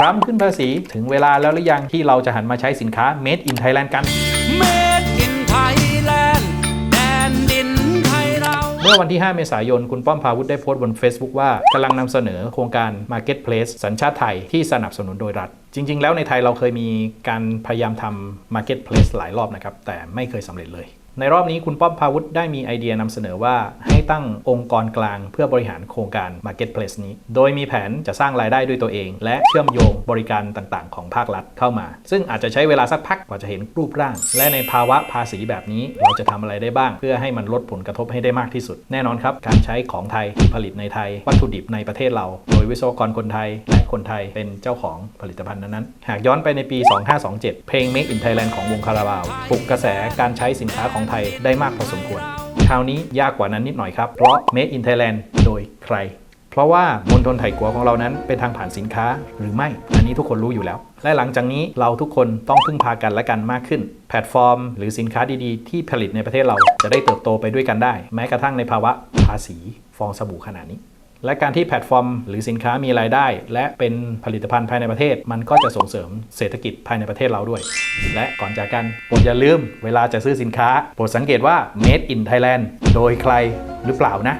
ทรัมป์ขึ้นภาษีถึงเวลาแล้วหรือยังที่เราจะหันมาใช้สินค้า Made in Thailand กัน Made in Thailand แดนดินไทยเรา เมื่อวันที่ 5 เมษายน คุณป้อมพาวุฒิได้โพสต์บน Facebook ว่ากำลังนำเสนอโครงการ Marketplace สัญชาติไทยที่สนับสนุนโดยรัฐจริง ๆ แล้วในไทยเราเคยมีการพยายามทำ Marketplace หลายรอบนะครับ แต่ไม่เคยสำเร็จเลย ในรอบนี้คุณป้อมพาวุฒิได้มีไอเดียนำเสนอว่าให้ ตั้งองค์กรกลาง เพื่อบริหารโครงการ Marketplace นี้ โดยมีแผนจะสร้างรายได้ด้วยตัวเอง และเชื่อมโยงบริการต่างๆ ของภาครัฐเข้ามา ซึ่งอาจจะใช้เวลาสักพักกว่าจะเห็นรูปร่าง และในภาวะภาษีแบบนี้เราจะทำอะไรได้บ้าง เพื่อให้มันลดผลกระทบให้ได้มากที่สุด แน่นอนครับ การใช้ของไทยที่ผลิตในไทย วัตถุดิบในประเทศเรา โดยวิศวกรคนไทย และคนไทยเป็นเจ้าของผลิตภัณฑ์นั้นๆหากย้อนไปในปี 2527 เพลง Make in Thailand ของวงคาราบาวปลุกกระแสการใช้สินค้าของไทยได้มากพอสมควร คราวนี้ยากกว่านั้นนิดหน่อยครับ เพราะ Made in Thailand โดยใคร เพราะว่ามณฑลไถกัวของเรานั้นเป็นทางผ่านสินค้าหรือไม่ อันนี้ทุกคนรู้อยู่แล้ว และหลังจากนี้เราทุกคนต้องพึ่งพากันและกันมากขึ้น แพลตฟอร์ม หรือสินค้าดีๆ ที่ผลิตในประเทศเราจะได้เติบโตไปด้วยกันได้ แม้กระทั่งในภาวะภาษีฟองสบู่ขนาดนี้ และการที่แพลตฟอร์ม หรือสินค้ามีรายได้ และเป็นผลิตภัณฑ์ภายในประเทศ มันก็จะส่งเสริมเศรษฐกิจภายในประเทศเราด้วย และก่อนจากกันโปรดอย่าลืมเวลาจะซื้อสินค้าโปรดสังเกตว่า made in Thailand โดยใครหรือเปล่านะ